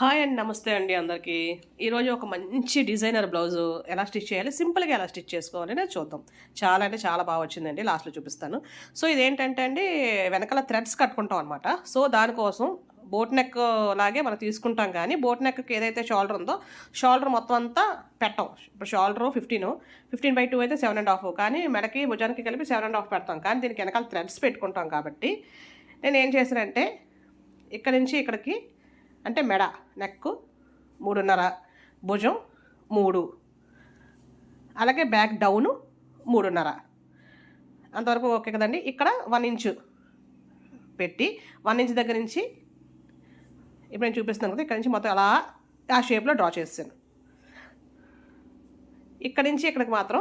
Hi అండి నమస్తే అండి అందరికీ. ఈరోజు ఒక మంచి డిజైనర్ బ్లౌజు ఎలా స్టిచ్ చేయాలి? సింపుల్గా ఎలా స్టిచ్ చేసుకోవాలి అనేది చూద్దాం. చాలా అంటే చాలా బాగా వచ్చిందండి లాస్ట్లో చూపిస్తాను. సో ఇదేంటంటే అండి వెనకాల థ్రెడ్స్ కట్టుకుంటాం అనమాట సో దానికోసం బోట్ నెక్ లాగే మనం తీసుకుంటాం కానీ బోట్ నెక్కి ఏదైతే షోల్డర్ ఉందో షోల్డర్ మొత్తం అంతా పెట్టాం. ఇప్పుడు shoulder fifteen fifteen by two అయితే సెవెన్ అండ్ హాఫ్ కానీ మెడకి భుజానికి కలిపి సెవెన్ అండ్ హాఫ్ పెడతాం. కానీ దీనికి వెనకాల థ్రెడ్స్ పెట్టుకుంటాం కాబట్టి నేను ఏం చేశానంటే ఇక్కడ నుంచి ఇక్కడికి అంటే మెడ నెక్కు మూడున్నర భుజం మూడు. అలాగే బ్యాక్ డౌను మూడున్నర. అంతవరకు ఓకే కదండి. ఇక్కడ వన్ ఇంచు పెట్టి వన్ ఇంచ్ దగ్గర నుంచి ఇప్పుడు నేను చూపిస్తున్నాను కదా ఇక్కడ నుంచి మొత్తం అలా ఆ షేప్లో డ్రా చేస్తాను. ఇక్కడ నుంచి ఇక్కడికి మాత్రం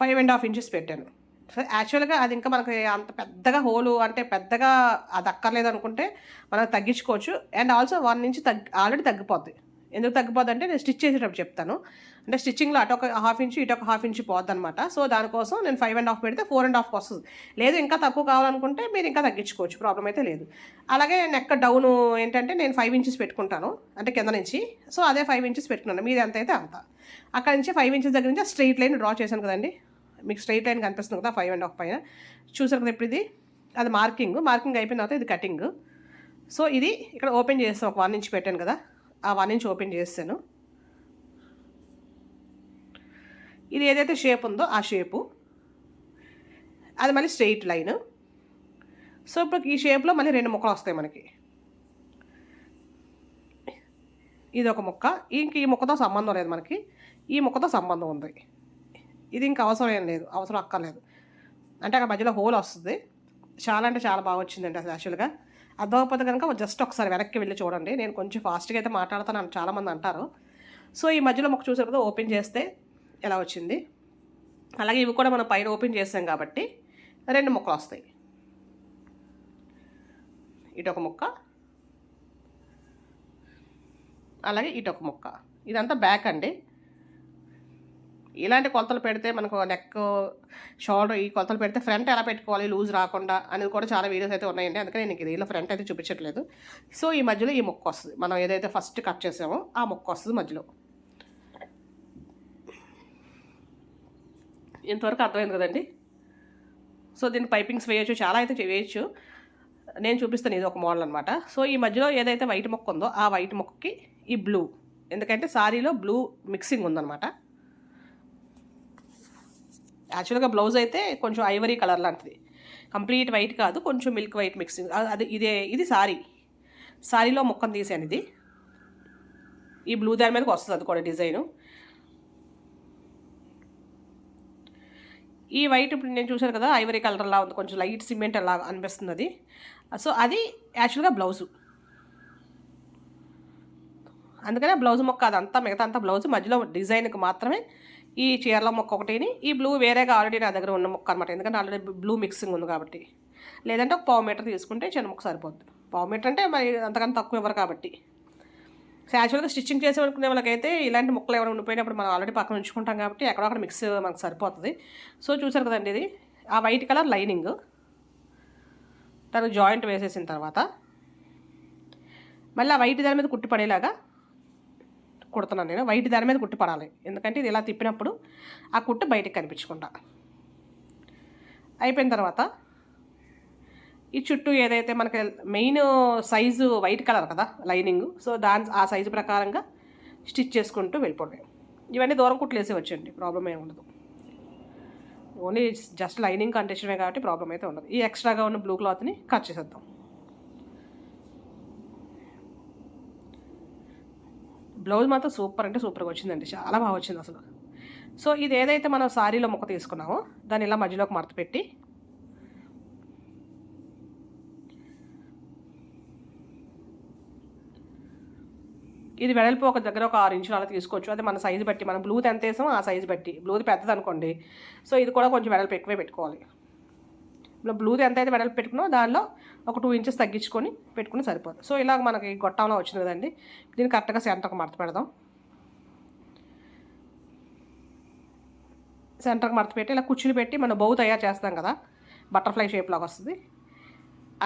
ఫైవ్ అండ్ హాఫ్ ఇంచెస్ పెట్టాను. సో యాక్చువల్గా అది ఇంకా మనకి అంత పెద్దగా హోలు అంటే పెద్దగా అది అక్కర్లేదు అనుకుంటే మనం తగ్గించుకోవచ్చు. అండ్ ఆల్సో వన్ నుంచి తగ్గి ఆల్రెడీ తగ్గిపోద్ది. ఎందుకు తగ్గిపోద్ది అంటే నేను స్టిచ్ చేసేటప్పుడు చెప్తాను. అంటే స్టిచ్చింగ్లో అటు ఒక హాఫ్ ఇంచు ఇటు ఒక హాఫ్ ఇంచు పోద్ది అనమాట సో దానికోసం నేను ఫైవ్ అండ్ హాఫ్ పెడితే ఫోర్ అండ్ హాఫ్ వస్తుంది. లేదు ఇంకా తక్కువ కావాలనుకుంటే మీరు ఇంకా తగ్గించుకోవచ్చు. ప్రాబ్లం అయితే లేదు. అలాగే నెక్ డౌన్ ఏంటంటే నేను ఫైవ్ ఇంచెస్ పెట్టుకుంటాను. అంటే కింద నుంచి. సో అదే ఫైవ్ ఇంచెస్ పెట్టుకున్నాను. మీది ఎంత అయితే అంత. అక్కడ నుంచి ఫైవ్ ఇంచెస్ దగ్గర నుంచి స్ట్రైట్ లైన్ డ్రా చేశాను కదండి. మీకు స్ట్రైట్ లైన్ కనిపిస్తుంది కదా ఫైవ్ అండ్ హాఫ్ పైన. చూసారు కదా ఇప్పుడు ఇది? అది మార్కింగ్. మార్కింగ్ అయిపోయిన తర్వాత ఇది కటింగ్ సో ఇది ఇక్కడ ఓపెన్ చేస్తాను ఒక వన్ ఇంచ్ పెట్టాను కదా. ఆ వన్ ఇంచ్ ఓపెన్ చేస్తాను. ఇది ఏదైతే షేప్ ఉందో ఆ షేపు అది మళ్ళీ స్ట్రెయిట్ లైన్ సో ఇప్పుడు ఈ షేప్లో మళ్ళీ రెండు ముక్కలు వస్తాయి మనకి. ఇది ఒక ముక్క. ఇంక ఈ ముక్కతో సంబంధం లేదు మనకి. ఈ ముక్కతో సంబంధం ఉంది. ఇది ఇంకా అవసరం ఏం లేదు. అవసరం అక్కర్లేదు. అంటే అక్కడ మధ్యలో హోల్ వస్తుంది. చాలా అంటే చాలా బాగా వచ్చిందండి అసలు యాక్చువల్గా అర్థమైపోతే కనుక జస్ట్ ఒకసారి వెనక్కి వెళ్ళి చూడండి. నేను కొంచెం ఫాస్ట్గా అయితే మాట్లాడతాను చాలామంది అంటారు. సో ఈ మధ్యలో మొక్క చూసే కదా ఓపెన్ చేస్తే ఎలా వచ్చింది? అలాగే ఇవి కూడా మనం పైన ఓపెన్ చేస్తాం కాబట్టి రెండు ముక్కలు వస్తాయి. ఇటు ఒక ముక్క. అలాగే ఇటొక ముక్క. ఇదంతా బ్యాక్ అండి. ఇలాంటి కొలతలు పెడితే మనకు నెక్ షోల్డర్ ఈ కొలతలు పెడితే ఫ్రంట్ ఎలా పెట్టుకోవాలి? లూజ్ రాకుండా అనేది కూడా చాలా వీడియోస్ అయితే ఉన్నాయండి. అందుకని నేను దీనిలో ఫ్రంట్ అయితే చూపించట్లేదు. సో ఈ మధ్యలో ఈ మొక్క వస్తుంది. మనం ఏదైతే ఫస్ట్ కట్ చేసామో ఆ మొక్క వస్తుంది మధ్యలో. ఇంతవరకు అర్థమైంది కదండి? సో దీన్ని పైపింగ్స్ వేయచ్చు చాలా అయితే వేయచ్చు. నేను చూపిస్తాను ఇది ఒక మోడల్ అనమాట సో ఈ మధ్యలో ఏదైతే వైట్ మొక్క ఉందో ఆ వైట్ మొక్కకి ఈ బ్లూ ఎందుకంటే సారీలో బ్లూ మిక్సింగ్ ఉందన్నమాట. యాక్చువల్గా బ్లౌజ్ అయితే కొంచెం ఐవరీ కలర్ లాంటిది. కంప్లీట్ వైట్ కాదు కొంచెం మిల్క్ వైట్ మిక్సింగ్. అది ఇదే ఇది సారీ. సారీలో ముక్కను తీసాను ఇది. ఈ బ్లూ దాని మీదకి వస్తుంది అది కూడా డిజైను. ఈ వైట్ ఇప్పుడు నేను చూశాను కదా ఐవరీ కలర్లా ఉంది కొంచెం లైట్ సిమెంట్ అలా అనిపిస్తుంది అది. సో అది యాక్చువల్గా బ్లౌజు. అందుకనే బ్లౌజ్ మొక్క అదంతా మిగతా అంతా బ్లౌజ్ మధ్యలో డిజైన్కి మాత్రమే ఈ చీరల మొక్క ఒకటిని ఈ బ్లూ వేరేగా ఆల్రెడీ నా దగ్గర ఉన్న మొక్క అనమాట ఎందుకంటే ఆల్రెడీ బ్లూ మిక్సింగ్ ఉంది కాబట్టి. లేదంటే ఒక పావు మీటర్ తీసుకుంటే చిన్న మొక్క సరిపోద్ది. పావు మీటర్ అంటే మరి అంతకన్నా తక్కువ ఇవ్వరు కాబట్టి. యాక్చువల్గా స్టిచ్చింగ్ చేసే అనుకునే వాళ్ళకైతే ఇలాంటి ముక్కలు ఏమైనా ఉండిపోయినప్పుడు మనం ఆల్రెడీ పక్కన ఉంచుకుంటాం కాబట్టి ఎక్కడొక్కడ మిక్స్ మనకు సరిపోతుంది. సో చూసారు కదండి ఇది? ఆ వైట్ కలర్ లైనింగ్ తను జాయింట్ వేసేసిన తర్వాత మళ్ళీ ఆ వైట్ దాని మీద కుట్టి పడేలాగా కుడుతున్నాను నేను. వైట్ దాని మీద కుట్టి పడాలి. ఎందుకంటే ఇది ఇలా తిప్పినప్పుడు ఆ కుట్టు బయటకు కనిపించకుండా. అయిపోయిన తర్వాత ఈ చుట్టూ ఏదైతే మనకి మెయిన్ సైజు వైట్ కలర్ కదా లైనింగ్ సో దాని ఆ సైజు ప్రకారంగా స్టిచ్ చేసుకుంటూ వెళ్ళిపోవడం ఇవన్నీ దూరం కుట్లు వేసి వచ్చండి ప్రాబ్లం ఏమి ఉండదు. ఓన్లీ జస్ట్ లైనింగ్ కండిషనే కాబట్టి ప్రాబ్లం అయితే ఉండదు. ఈ ఎక్స్ట్రాగా ఉన్న బ్లూ క్లాత్ని కట్ చేసేద్దాం. బ్లౌజ్ మాత్రం సూపర్ అంటే సూపర్గా వచ్చిందండి. చాలా బాగా వచ్చింది అసలు. సో ఇది ఏదైతే మనం శారీలో మొక్క తీసుకున్నామో దాన్ని ఇలా మధ్యలోకి మడత పెట్టి ఇది వెడల్పు ఒక దగ్గర ఒక ఆరు ఇంచులు అలా తీసుకోవచ్చు. అది మన సైజు బట్టి మనం బ్లూత్ ఎంత వేసామో ఆ సైజు బట్టి. బ్లూది పెద్దది అనుకోండి సో ఇది కూడా కొంచెం వెడల్పు ఎక్కువే పెట్టుకోవాలి. బ్లూది ఎంత అయితే వెడల్పు పెట్టుకున్నా దానిలో ఒక టూ ఇంచెస్ తగ్గించుకొని పెట్టుకుని సరిపోతుంది. సో ఇలాగ మనకి గొట్టంలో వచ్చింది కదండి దీన్ని కరెక్ట్గా సెంటర్కి మడత పెడదాం. సెంటర్కి మడత పెట్టి ఇలా కుర్చీలు పెట్టి మనం బౌ తయారు చేస్తాం కదా బటర్ఫ్లై షేప్లాగా వస్తుంది.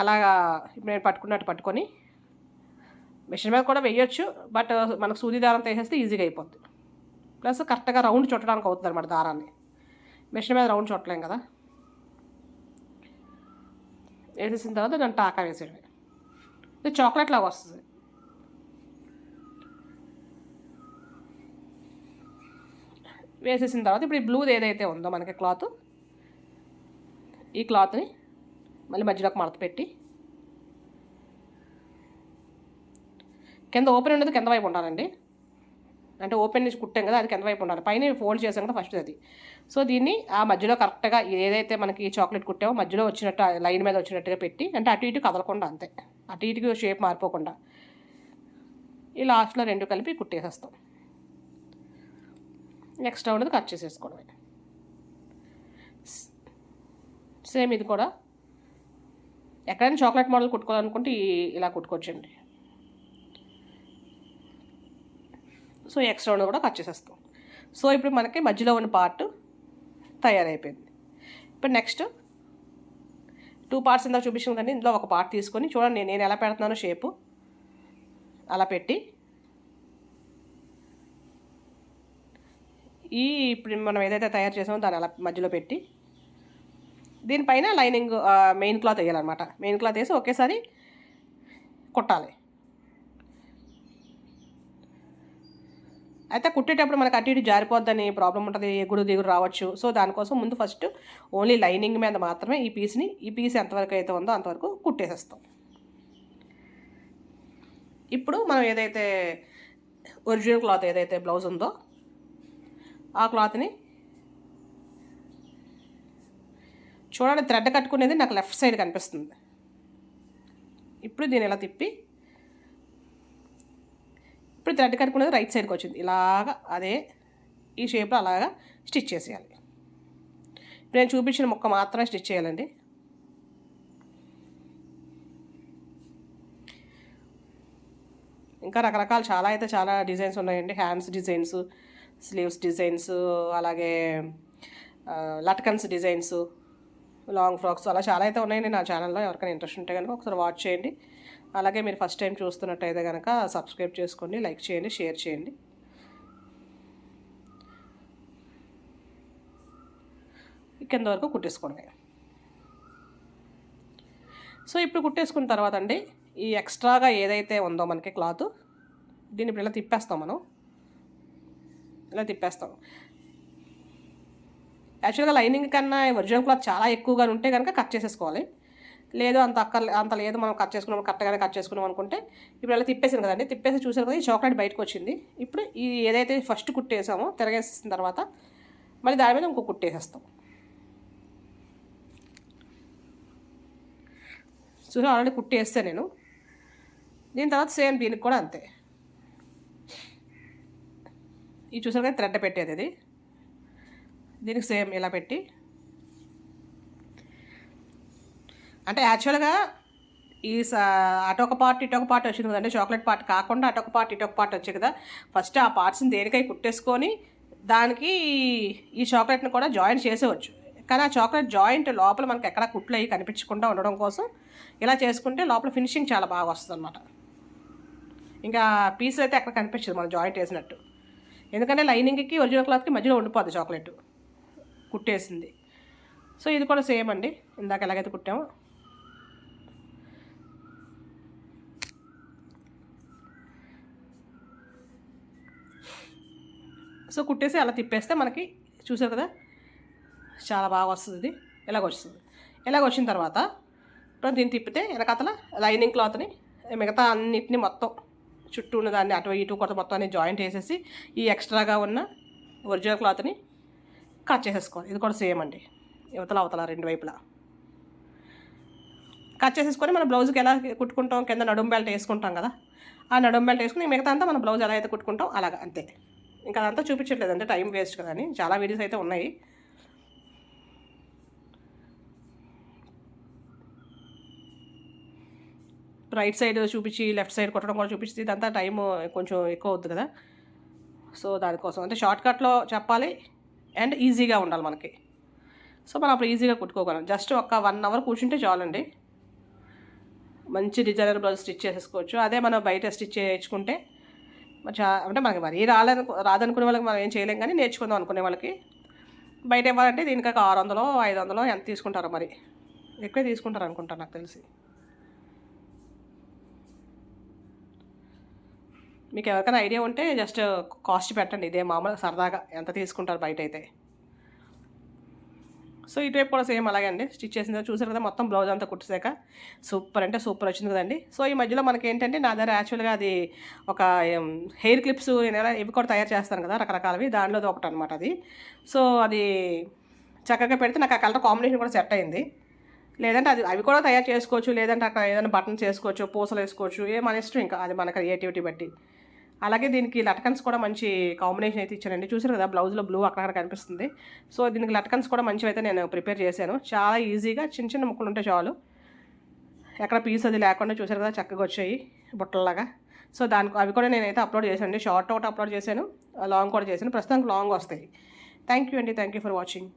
అలాగా ఇప్పుడు నేను పట్టుకున్నట్టు పట్టుకొని మిషన్ మీద కూడా వేయొచ్చు బట్ మనకు సూది దారం వేసేస్తే ఈజీగా అయిపోద్ది. ప్లస్ కరెక్ట్గా రౌండ్ చుట్టడానికి అవుతుంది అనమాట దారాన్ని. మిషన్ మీద రౌండ్ చుట్టలేం కదా. వేసేసిన తర్వాత దాన్ని టాకా వేసేయండి ఇది చాక్లెట్ లాగా వస్తుంది. వేసేసిన తర్వాత ఇప్పుడు ఈ బ్లూది ఏదైతే ఉందో మనకి క్లాత్ ఈ క్లాత్ని మళ్ళీ మధ్యలోకి మడత పెట్టి కింద ఓపెన్ ఉండదు కింద వైపు ఉండాలండి. అంటే ఓపెన్ నుంచి కుట్టాం కదా అది కింద వైపు ఉండాలి. పైన ఫోల్డ్ చేసాం కదా ఫస్ట్ అది. సో దీన్ని ఆ మధ్యలో కరెక్ట్గా ఏదైతే మనకి చాక్లెట్ కుట్టామో మధ్యలో వచ్చినట్టు లైన్ మీద వచ్చినట్టుగా పెట్టి అంటే అటు ఇటు కదలకుండా అంతే. అటు ఇటుకి షేప్ మారిపోకుండా. ఈ లాస్ట్లో రెండు కలిపి కుట్టేసేస్తాం. నెక్స్ట్ ఉన్నది కట్ చేసేసుకోవడమే. సేమ్ ఇది కూడా. ఎక్కడైనా చాక్లెట్ మోడల్ కుట్టుకోవాలనుకుంటే ఇలా కుట్టుకోవచ్చండి. సో ఎక్స్ట్రా కూడా కట్ చేసేస్తాం సో ఇప్పుడు మనకి మధ్యలో ఉన్న పార్ట్ తయారైపోయింది. ఇప్పుడు నెక్స్ట్ టూ పార్ట్స్ ఇందాక చూపించాను ఇందులో ఒక పార్ట్ తీసుకొని చూడండి నేను ఎలా పెడుతున్నానో షేపు. అలా పెట్టి ఈ ఇప్పుడు మనం ఏదైతే తయారు చేసామో దాన్ని అలా మధ్యలో పెట్టి దీనిపైన లైనింగ్ మెయిన్ క్లాత్ వేయాలన్నమాట. మెయిన్ క్లాత్ వేసి ఒకేసారి కుట్టాలి. అయితే కుట్టేటప్పుడు మనకు అటు ఇటు జారిపోద్దని ప్రాబ్లం ఉంటుంది ఎగుడు దిగుడు రావచ్చు. సో దానికోసం ముందు ఫస్ట్ ఓన్లీ లైనింగ్ మీద మాత్రమే ఈ పీస్ని ఈ పీస్ ఎంతవరకు అయితే ఉందో అంతవరకు కుట్టేసేస్తాం. ఇప్పుడు మనం ఏదైతే ఒరిజినల్ క్లాత్ ఏదైతే బ్లౌజ్ ఉందో ఆ క్లాత్ని చూడండి థ్రెడ్ కట్టుకునేది నాకు లెఫ్ట్ సైడ్ కనిపిస్తుంది. ఇప్పుడు దీన్ని ఇలా తిప్పి ఇప్పుడు థ్రెడ్ కట్టుకునేది రైట్ సైడ్కి వచ్చింది. ఇలాగా అదే ఈ షేప్లో అలాగా స్టిచ్ చేసేయాలి. ఇప్పుడు నేను చూపించిన ముక్క మాత్రమే స్టిచ్ చేయాలండి. ఇంకా రకరకాల చాలా అయితే చాలా డిజైన్స్ ఉన్నాయండి. హ్యాండ్స్ డిజైన్స్ స్లీవ్స్ డిజైన్స్ అలాగే లట్కన్స్ డిజైన్స్ లాంగ్ ఫ్రాక్స్ అలా చాలా అయితే ఉన్నాయండి నా ఛానల్లో. ఎవరికైనా ఇంట్రెస్ట్ ఉంటే కనుక ఒకసారి వాచ్ చేయండి. అలాగే మీరు ఫస్ట్ టైం చూస్తున్నట్టయితే కనుక సబ్స్క్రైబ్ చేసుకోండి లైక్ చేయండి షేర్ చేయండి. కింద వరకు కుట్టేసుకోండి. సో ఇప్పుడు కుట్టేసుకున్న తర్వాత అండి ఈ ఎక్స్ట్రాగా ఏదైతే ఉందో మనకి క్లాత్ దీన్ని ఇప్పుడు ఇలా తిప్పేస్తాం మనం. ఇలా తిప్పేస్తాం. యాక్చువల్గా లైనింగ్ కన్నా ఒరిజినల్ క్లాత్ చాలా ఎక్కువగా ఉంటే కనుక కట్ చేసేసుకోవాలి. లేదు అంత అక్కర్ అంత లేదు మనం కట్ చేసుకున్నాం కరెక్ట్గానే కట్ చేసుకున్నాం అనుకుంటే ఇప్పుడు అలా తిప్పేసాను కదండి. తిప్పేసి చూసారు కదా ఈ చాక్లెట్ బయటకు వచ్చింది. ఇప్పుడు ఈ ఏదైతే ఫస్ట్ కుట్టేసామో తిరగేసిన తర్వాత మళ్ళీ దాని మీద ఇంకో కుట్టేసేస్తాం. చూసి ఆల్రెడీ కుట్టేస్తే నేను. దీని తర్వాత సేమ్ దీనికి కూడా అంతే. ఈ చూసారు కదా థ్రెడ్ పెట్టేది ఇది దీనికి సేమ్ ఇలా పెట్టి అంటే యాక్చువల్గా ఈ అటొక పార్ట్ ఇటొక పార్ట్ వచ్చింది కదండి. చాక్లెట్ పార్ట్ కాకుండా అటొక పార్ట్ ఇటొక పార్ట్ వచ్చాయి కదా. ఫస్ట్ ఆ పార్ట్స్ని దేనికై కుట్టేసుకొని దానికి ఈ చాక్లెట్ని కూడా జాయిన్ చేసేవచ్చు. కానీ ఆ చాక్లెట్ జాయింట్ లోపల మనకి ఎక్కడ కుట్లు అవి కనిపించకుండా ఉండడం కోసం ఇలా చేసుకుంటే లోపల ఫినిషింగ్ చాలా బాగా వస్తుంది అనమాట ఇంకా పీసులు అయితే ఎక్కడ కనిపించదు మనం జాయింట్ వేసినట్టు. ఎందుకంటే లైనింగ్కి ఒరిజినల్ క్లాత్కి మధ్యలో ఉండిపోద్ది చాక్లెట్ కుట్టేసింది. సో ఇది కూడా సేమ్ అండి. ఇందాక ఎలాగైతే కుట్టామో సో కుట్టేసి అలా తిప్పేస్తే మనకి చూసారు కదా చాలా బాగా వస్తుంది ఇది. ఇలాగ వస్తుంది ఇలాగ వచ్చిన తర్వాత ఇప్పుడు దీన్ని తిప్పితే వెనకాతల లైనింగ్ క్లాత్ని మిగతా అన్నిటిని మొత్తం చుట్టూ ఉన్న దాన్ని అటు ఇటు కొత్త అన్ని జాయింట్ వేసేసి ఈ ఎక్స్ట్రాగా ఉన్న ఒరిజినల్ క్లాత్ని కట్ చేసేసుకోవాలి. ఇది కూడా సేమ్ అండి. యువతల అవతల రెండు వైపులా. కట్ చేసేసుకొని మన బ్లౌజ్కి ఎలా కుట్టుకుంటాం? కింద నడుము బెల్ట్ వేసుకుంటాం కదా ఆ నడుము బెల్ట్ వేసుకుని మిగతా అంతా మన బ్లౌజ్ ఎలా అయితే కుట్టుకుంటాం అలాగా అంతే. ఇంకా అదంతా చూపించట్లేదు. అంటే టైం వేస్ట్ కదా అని. చాలా వీడియోస్ అయితే ఉన్నాయి. రైట్ సైడ్ చూపించి లెఫ్ట్ సైడ్ కొట్టడం కూడా చూపించి ఇదంతా టైం కొంచెం ఎక్కువ అవుతుంది కదా. సో దానికోసం. అంటే షార్ట్ కట్లో చెప్పాలి. అండ్ ఈజీగా ఉండాలి మనకి. సో మనం అప్పుడు ఈజీగా కుట్టుకోగలం. జస్ట్ ఒక వన్ అవర్ కూర్చుంటే చాలండి. మంచి డిజైనర్ బ్లౌజ్ స్టిచ్ చేసేసుకోవచ్చు. అదే మనం బయట స్టిచ్ చేయించుకుంటే చా అంటే మనకి మరీ రాలేదు రాదనుకునే వాళ్ళకి మనం ఏం చేయలేం కానీ నేర్చుకుందాం అనుకునే వాళ్ళకి. బయట ఇవ్వాలంటే దీనికి ఒక ఆరు వందలు ఐదు వందలు ఎంత తీసుకుంటారో మరి. ఎక్కువే తీసుకుంటారు అనుకుంటాను నాకు తెలిసి. మీకు ఎవరికైనా ఐడియా ఉంటే జస్ట్ కాస్ట్ పెట్టండి. ఇదే మామూలుగా సరదాగా ఎంత తీసుకుంటారు బయట అయితే సో ఇటువైపు కూడా సేమ్ అలాగే అండి. స్టిచ్ చేసింది చూసారు కదా మొత్తం బ్లౌజ్ అంతా కుట్టేసాక. సూపర్ అంటే సూపర్ వచ్చింది కదండి. సో ఈ మధ్యలో మనకి ఏంటంటే నా దగ్గర యాక్చువల్గా అది ఒక హెయిర్ క్లిప్స్ నేను ఎలా ఇవి కూడా తయారు చేస్తాను కదా రకరకాలవి. దానిలో ఒకటి అనమాట అది. సో అది చక్కగా పెడితే నాకు ఆ కలర్ కాంబినేషన్ కూడా సెట్ అయింది. లేదంటే అది అవి కూడా తయారు చేసుకోవచ్చు. లేదంటే అక్కడ ఏదైనా బటన్స్ వేసుకోవచ్చు పూసలు వేసుకోవచ్చు. ఏ మన ఇష్టం ఇంకా అది మన క్రియేటివిటీ బట్టి. అలాగే దీనికి లటకన్స్ కూడా మంచి కాంబినేషన్ అయితే ఇచ్చానండి చూసారు కదా బ్లౌజ్లో బ్లూ అక్కడక్కడ కనిపిస్తుంది. సో దీనికి లటకన్స్ కూడా మంచివి అయితే నేను ప్రిపేర్ చేశాను. చాలా ఈజీగా చిన్న చిన్న ముక్కలు ఉంటే చాలు. ఎక్కడ పీస్ అది లేకుండా చూసారు కదా చక్కగా వచ్చాయి బుట్టల్లాగా. సో దానికి అవి కూడా నేనైతే అప్లోడ్ చేశాను షార్ట్ ఒకటి అప్లోడ్ చేశాను. లాంగ్ కూడా చేశాను. ప్రస్తుతానికి లాంగ్ వస్తాయి. థ్యాంక్ యూ అండి. Thank you for watching